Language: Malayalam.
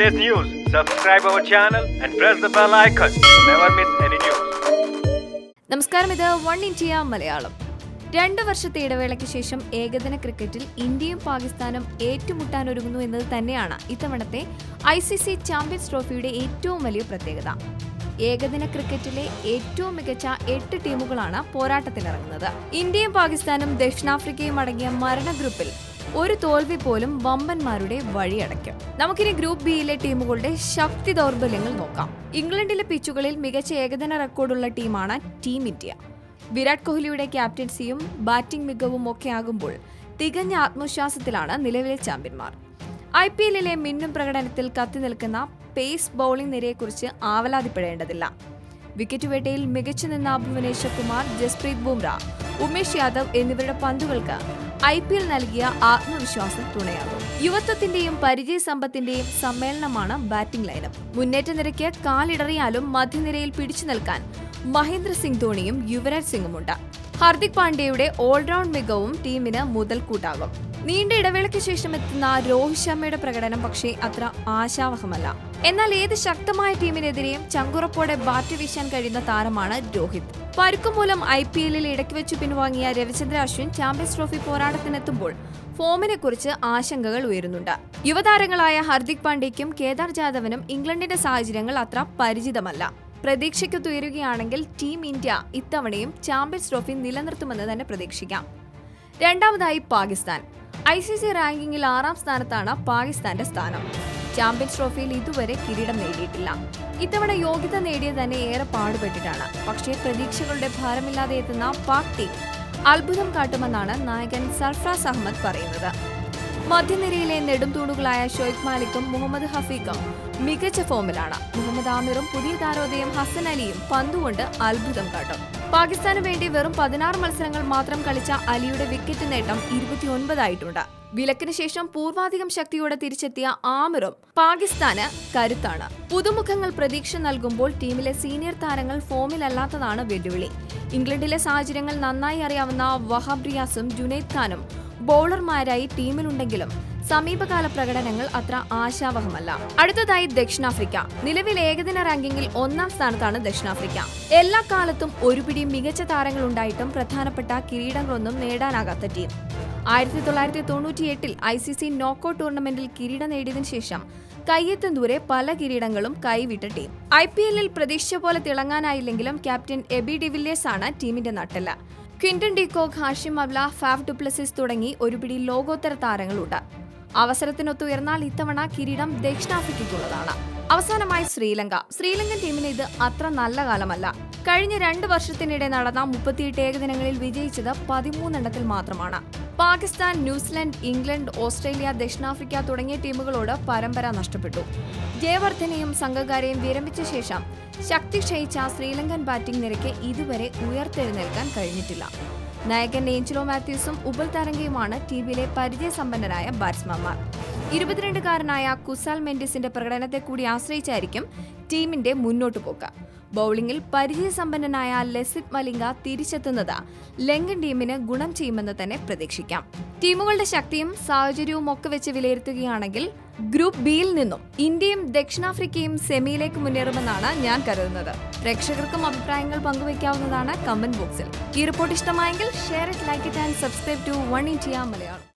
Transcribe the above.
latest news, subscribe our channel and press the bell icon to never miss any news. നമസ്കാരം. ഇത് വൺ ഇന്ത്യ മലയാളം. രണ്ട് വർഷത്തെ ഇടവേളയ്ക്ക് ശേഷം ഏകദിന ക്രിക്കറ്റിൽ ഇന്ത്യയും പാകിസ്ഥാനും ഏറ്റുമുട്ടാനൊരുങ്ങുന്നു എന്നത് തന്നെയാണ് ഇത്തവണത്തെ ഐ സി സി ചാമ്പ്യൻസ് ട്രോഫിയുടെ ഏറ്റവും വലിയ പ്രത്യേകത. ഏകദിന ക്രിക്കറ്റിലെ ഏറ്റവും മികച്ച എട്ട് ടീമുകളാണ് പോരാട്ടത്തിനിറങ്ങുന്നത്. ഇന്ത്യയും പാകിസ്ഥാനും ദക്ഷിണാഫ്രിക്കയും അടങ്ങിയ മരണ ഗ്രൂപ്പിൽ ഒരു തോൽവി പോലും വമ്പന്മാരുടെ വഴിയടയ്ക്കും. നമുക്കിനി ഗ്രൂപ്പ് ബിയിലെ ടീമുകളുടെ ശക്തി ദൗർബല്യങ്ങൾ നോക്കാം. ഇംഗ്ലണ്ടിലെ പിച്ചുകളിൽ മികച്ച ഏകദിന റെക്കോർഡുള്ള ടീമാണ് ടീം ഇന്ത്യ. വിരാട് കോഹ്ലിയുടെ ക്യാപ്റ്റൻസിയും ബാറ്റിംഗ് മികവും ഒക്കെ ആകുമ്പോൾ തികഞ്ഞ ആത്മവിശ്വാസത്തിലാണ് നിലവിലെ ചാമ്പ്യന്മാർ. ഐ പി എല്ലിലെ മിന്നും പ്രകടനത്തിൽ കത്തി നിൽക്കുന്ന പേസ് ബൌളിംഗ് നിരയെക്കുറിച്ച് ആവലാതിപ്പെടേണ്ടതില്ല. വിക്കറ്റ് വേട്ടയിൽ മികച്ചു നിന്ന ഭുവനേശ്വർ കുമാർ ജസ്പ്രീത് ബുംറ ഉമേഷ് യാദവ് എന്നിവരുടെ പന്തുകൾക്ക് ഐ പി എൽ നൽകിയ ആത്മവിശ്വാസം തുണയാകും. യുവത്വത്തിന്റെയും പരിചയസമ്പത്തിന്റെയും സമ്മേളനമാണ് ബാറ്റിംഗ് ലൈനപ്പ്. മുന്നേറ്റ നിരയ്ക്ക് കാലിടറിയാലും മധ്യനിരയിൽ പിടിച്ചു നിൽക്കാൻ മഹേന്ദ്ര സിംഗ് ധോണിയും യുവരാജ് സിംഗുമുണ്ട്. ഹാർദിക് പാണ്ഡ്യയുടെ ഓൾറൗണ്ട് മികവും ടീമിന് മുതൽക്കൂട്ടാകും. നീണ്ട ഇടവേളയ്ക്ക് ശേഷം എത്തുന്ന രോഹിത് ശർമ്മയുടെ പ്രകടനം പക്ഷേ അത്ര ആശാവഹമല്ല. എന്നാൽ ഏത് ശക്തമായ ടീമിനെതിരെയും ചങ്കുറപ്പോടെ ബാറ്റ് വീശാൻ കഴിയുന്ന താരമാണ് രോഹിത്. പരുക്ക് മൂലം ഐ പി എല്ലിൽ ഇടയ്ക്ക് വെച്ച് പിൻവാങ്ങിയ രവിചന്ദ്ര അശ്വിൻ ചാമ്പ്യൻസ് ട്രോഫി പോരാട്ടത്തിനെത്തുമ്പോൾ ഫോമിനെ കുറിച്ച് ആശങ്കകൾ ഉയരുന്നുണ്ട്. യുവതാരങ്ങളായ ഹർദിക് പാണ്ഡ്യയ്ക്കും കേദാർ ജാദവിനും ഇംഗ്ലണ്ടിന്റെ സാഹചര്യങ്ങൾ അത്ര പരിചിതമല്ല. പ്രതീക്ഷയ്ക്കൊത്തുയരുകയാണെങ്കിൽ ടീം ഇന്ത്യ ഇത്തവണയും ചാമ്പ്യൻസ് ട്രോഫി നിലനിർത്തുമെന്ന് തന്നെ പ്രതീക്ഷിക്കാം. രണ്ടാമതായി പാകിസ്ഥാൻ. ഐ സി സി റാങ്കിങ്ങിൽ ആറാം സ്ഥാനത്താണ് പാകിസ്ഥാന്റെ സ്ഥാനം. ചാമ്പ്യൻസ് ട്രോഫിയിൽ ഇതുവരെ കിരീടം നേടിയിട്ടില്ല. ഇത്തവണ യോഗ്യത നേടിയ തന്നെ ഏറെ പാടുപെട്ടിട്ടാണ്. പക്ഷേ പ്രതീക്ഷകളുടെ ഭാരമില്ലാതെ എത്തുന്ന പാക് ടീം അത്ഭുതം കാട്ടുമെന്നാണ് നായകൻ സർഫ്രാസ് അഹമ്മദ് പറയുന്നത്. മധ്യനിരയിലെ നെടുംതൂണുകളായ ഷോയ്ഖ് മാലിക്കും മുഹമ്മദ് ഹഫീഖും മികച്ച ഫോമിലാണ്. മുഹമ്മദ് ആമിറും പുതിയ താരോദയം ഹസൻ അലിയും പന്തുകൊണ്ട് അത്ഭുതം കാട്ടും. പാകിസ്ഥാന് വേണ്ടി വെറും പതിനാറ് മത്സരങ്ങൾ മാത്രം കളിച്ച അലിയുടെ വിക്കറ്റ് നേട്ടം ഇരുപത്തിയൊൻപതായിട്ടുണ്ട്. വിലക്കിന് ശേഷം പൂർവാധികം ശക്തിയോടെ തിരിച്ചെത്തിയ ആമിറും പാകിസ്ഥാന് കരുത്താണ്. പുതുമുഖങ്ങൾ പ്രതീക്ഷ നൽകുമ്പോൾ ടീമിലെ സീനിയർ താരങ്ങൾ ഫോമിലല്ലാത്തതാണ് വെല്ലുവിളി. ഇംഗ്ലണ്ടിലെ സാഹചര്യങ്ങൾ നന്നായി അറിയാവുന്ന വഹാബ് റിയാസും ജുനൈദ് ഖാനും ബൗളർമാരായി ടീമിലുണ്ടെങ്കിലും സമീപകാല പ്രകടനങ്ങൾ അത്ര ആശാവഹമല്ല. അടുത്തതായി ദക്ഷിണാഫ്രിക്ക. നിലവിൽ ഏകദിന റാങ്കിങ്ങിൽ ഒന്നാം സ്ഥാനത്താണ് ദക്ഷിണാഫ്രിക്ക. എല്ലാ കാലത്തും ഒരു പിടി മികച്ച താരങ്ങൾ ഉണ്ടായിട്ടും പ്രധാനപ്പെട്ട കിരീടങ്ങളൊന്നും നേടാനാകാത്ത ടീം. ആയിരത്തി തൊള്ളായിരത്തി തൊണ്ണൂറ്റി എട്ടിൽ ഐ സി സി നോക്കൌട്ട് ടൂർണമെന്റിൽ കിരീടം നേടിയതിനു ശേഷം കയ്യെത്തും ദൂരെ പല കിരീടങ്ങളും കൈവിട്ട ടീം. ഐ പി എല്ലിൽ പ്രതീക്ഷ പോലെ തിളങ്ങാനായില്ലെങ്കിലും ക്യാപ്റ്റൻ എബി ഡിവില്ലിയേഴ്സ് ആണ് ടീമിന്റെ നട്ടല്ല. Quinton de Kock Hashim Amla Faf du Plessis തുടങ്ങി ഒരുപിടി ലോകോത്തര താരങ്ങളുണ്ട്. അവസരത്തിനൊത്തുയർന്നാൽ ഇത്തവണ കിരീടം ദക്ഷിണാഫ്രിക്കയ്ക്കുള്ളതാണ്. അവസാനമായി ശ്രീലങ്ക. ശ്രീലങ്കൻ ടീമിന് ഇത് അത്ര നല്ല കാലമല്ല. കഴിഞ്ഞ രണ്ട് വർഷത്തിനിടെ നടന്ന മുപ്പത്തിയെട്ട് ഏകദിനങ്ങളിൽ വിജയിച്ചത് പതിമൂന്നെണ്ണത്തിൽ മാത്രമാണ്. പാകിസ്ഥാൻ ന്യൂസിലൻഡ് ഇംഗ്ലണ്ട് ഓസ്ട്രേലിയ ദക്ഷിണാഫ്രിക്ക തുടങ്ങിയ ടീമുകളോട് പരമ്പര നഷ്ടപ്പെട്ടു. ജയവർദ്ധനെയും സംഘകാരെയും വിരമിച്ച ശേഷം ശക്തി ക്ഷയിച്ച ശ്രീലങ്കൻ ബാറ്റിംഗ് നിരക്ക് ഇതുവരെ ഉയർത്തെഴുന്നേൽക്കാൻ കഴിഞ്ഞിട്ടില്ല. നായകൻ ഏഞ്ചലോ മാത്യൂസും ഉബൽ തരംഗയുമാണ് ടീമിലെ പരിചയസമ്പന്നരായ ബാറ്റ്സ്മാൻമാർ. ഇരുപത്തിരണ്ടുകാരനായ കുസാൽ മെൻഡിസിന്റെ പ്രകടനത്തെ കൂടി ആശ്രയിച്ചായിരിക്കും ടീമിന്റെ മുന്നോട്ടു പോക്ക് ബൌളിംഗിൽ പരിചയസമ്പന്നനായ ലസിത് മലിംഗ തിരിച്ചെത്തുന്നത് ലങ്കൻ ടീമിന് ഗുണം ചെയ്യുമെന്ന് തന്നെ പ്രതീക്ഷിക്കാം. ടീമുകളുടെ ശക്തിയും സാഹചര്യവും ഒക്കെ വെച്ച് വിലയിരുത്തുകയാണെങ്കിൽ ഗ്രൂപ്പ് ബിയിൽ നിന്നും ഇന്ത്യയും ദക്ഷിണാഫ്രിക്കയും സെമിയിലേക്ക് മുന്നേറുമെന്നാണ് ഞാൻ കരുതുന്നത്. പ്രേക്ഷകർക്കും അഭിപ്രായങ്ങൾ പങ്കുവയ്ക്കാവുന്നതാണ് കമന്റ് ബോക്സിൽ. ഈ റിപ്പോർട്ട് ഇഷ്ടമായെങ്കിൽ share it like it and subscribe to one India Malayalam.